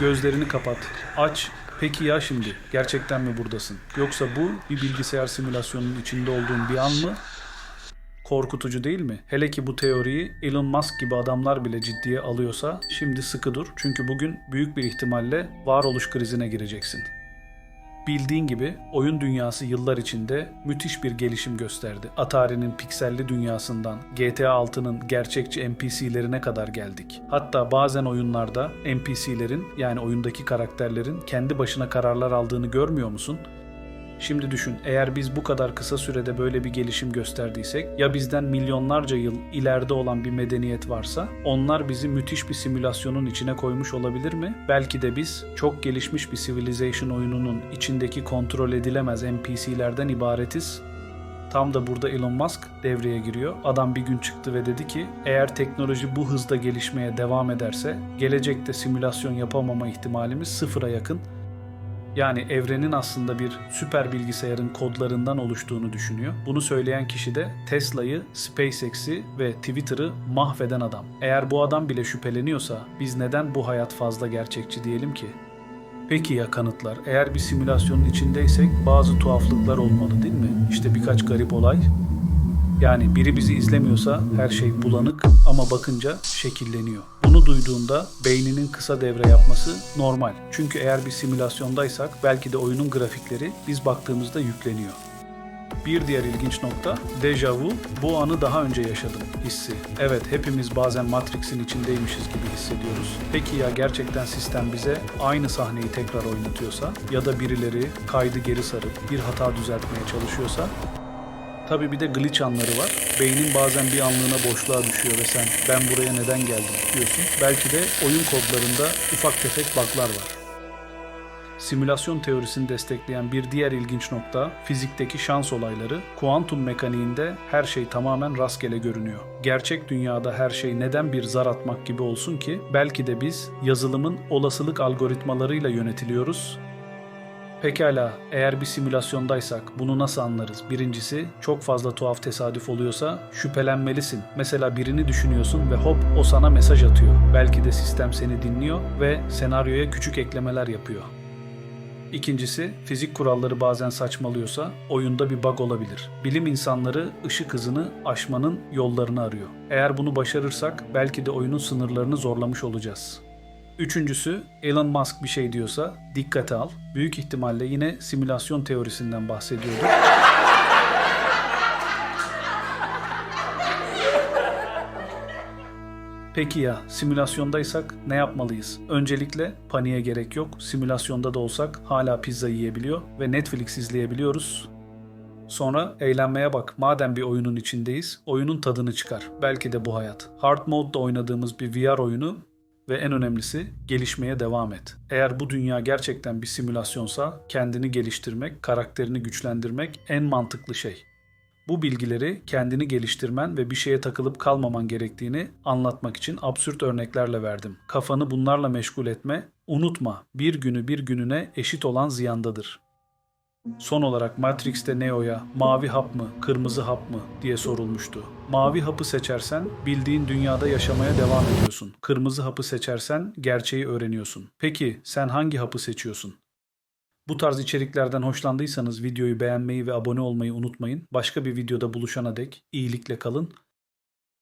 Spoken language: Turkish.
Gözlerini kapat. Aç. Peki ya şimdi? Gerçekten mi buradasın? Yoksa bu bir bilgisayar simülasyonunun içinde olduğun bir an mı? Korkutucu değil mi? Hele ki bu teoriyi Elon Musk gibi adamlar bile ciddiye alıyorsa şimdi sıkı dur. Çünkü bugün büyük bir ihtimalle varoluş krizine gireceksin. Bildiğin gibi oyun dünyası yıllar içinde müthiş bir gelişim gösterdi. Atari'nin pikselli dünyasından GTA 6'nın gerçekçi NPC'lerine kadar geldik. Hatta bazen oyunlarda NPC'lerin yani oyundaki karakterlerin kendi başına kararlar aldığını görmüyor musun? Şimdi düşün, eğer biz bu kadar kısa sürede böyle bir gelişim gösterdiysek, ya bizden milyonlarca yıl ileride olan bir medeniyet varsa, onlar bizi müthiş bir simülasyonun içine koymuş olabilir mi? Belki de biz çok gelişmiş bir Civilization oyununun içindeki kontrol edilemez NPC'lerden ibaretiz. Tam da burada Elon Musk devreye giriyor. Adam bir gün çıktı ve dedi ki eğer teknoloji bu hızda gelişmeye devam ederse gelecekte simülasyon yapamama ihtimalimiz sıfıra yakın yani evrenin aslında bir süper bilgisayarın kodlarından oluştuğunu düşünüyor. Bunu söyleyen kişi de Tesla'yı, SpaceX'i ve Twitter'ı mahveden adam. Eğer bu adam bile şüpheleniyorsa biz neden bu hayat fazla gerçekçi diyelim ki? Peki ya kanıtlar? Eğer bir simülasyonun içindeysek bazı tuhaflıklar olmalı değil mi? İşte birkaç garip olay. Yani biri bizi izlemiyorsa her şey bulanık ama bakınca şekilleniyor. Bunu duyduğunda beyninin kısa devre yapması normal. Çünkü eğer bir simülasyondaysak belki de oyunun grafikleri biz baktığımızda yükleniyor. Bir diğer ilginç nokta deja vu, bu anı daha önce yaşadım hissi. Evet hepimiz bazen Matrix'in içindeymişiz gibi hissediyoruz. Peki ya gerçekten sistem bize aynı sahneyi tekrar oynatıyorsa ya da birileri kaydı geri sarıp bir hata düzeltmeye çalışıyorsa Tabii bir de glitch anları var. Beynin bazen bir anlığına boşluğa düşüyor ve sen ben buraya neden geldim diyorsun. Belki de oyun kodlarında ufak tefek bug'lar var. Simülasyon teorisini destekleyen bir diğer ilginç nokta fizikteki şans olayları. Kuantum mekaniğinde her şey tamamen rastgele görünüyor. Gerçek dünyada her şey neden bir zar atmak gibi olsun ki? Belki de biz yazılımın olasılık algoritmalarıyla yönetiliyoruz Pekala, eğer bir simülasyondaysak bunu nasıl anlarız? Birincisi, çok fazla tuhaf tesadüf oluyorsa şüphelenmelisin. Mesela birini düşünüyorsun ve hop o sana mesaj atıyor. Belki de sistem seni dinliyor ve senaryoya küçük eklemeler yapıyor. İkincisi, fizik kuralları bazen saçmalıyorsa oyunda bir bug olabilir. Bilim insanları ışık hızını aşmanın yollarını arıyor. Eğer bunu başarırsak belki de oyunun sınırlarını zorlamış olacağız. Üçüncüsü Elon Musk bir şey diyorsa dikkate al. Büyük ihtimalle yine simülasyon teorisinden bahsediyordu. Peki ya simülasyondaysak ne yapmalıyız? Öncelikle paniğe gerek yok. Simülasyonda da olsak hala pizza yiyebiliyor ve Netflix izleyebiliyoruz. Sonra eğlenmeye bak. Madem bir oyunun içindeyiz, oyunun tadını çıkar. Belki de bu hayat. Hard mode'da oynadığımız bir VR oyunu ve en önemlisi gelişmeye devam et. Eğer bu dünya gerçekten bir simülasyonsa kendini geliştirmek, karakterini güçlendirmek en mantıklı şey. Bu bilgileri kendini geliştirmen ve bir şeye takılıp kalmaman gerektiğini anlatmak için absürt örneklerle verdim. Kafanı bunlarla meşgul etme, unutma bir günü bir gününe eşit olan ziyandadır. Son olarak Matrix'te Neo'ya mavi hap mı, kırmızı hap mı diye sorulmuştu. Mavi hapı seçersen bildiğin dünyada yaşamaya devam ediyorsun. Kırmızı hapı seçersen gerçeği öğreniyorsun. Peki sen hangi hapı seçiyorsun? Bu tarz içeriklerden hoşlandıysanız videoyu beğenmeyi ve abone olmayı unutmayın. Başka bir videoda buluşana dek iyilikle kalın.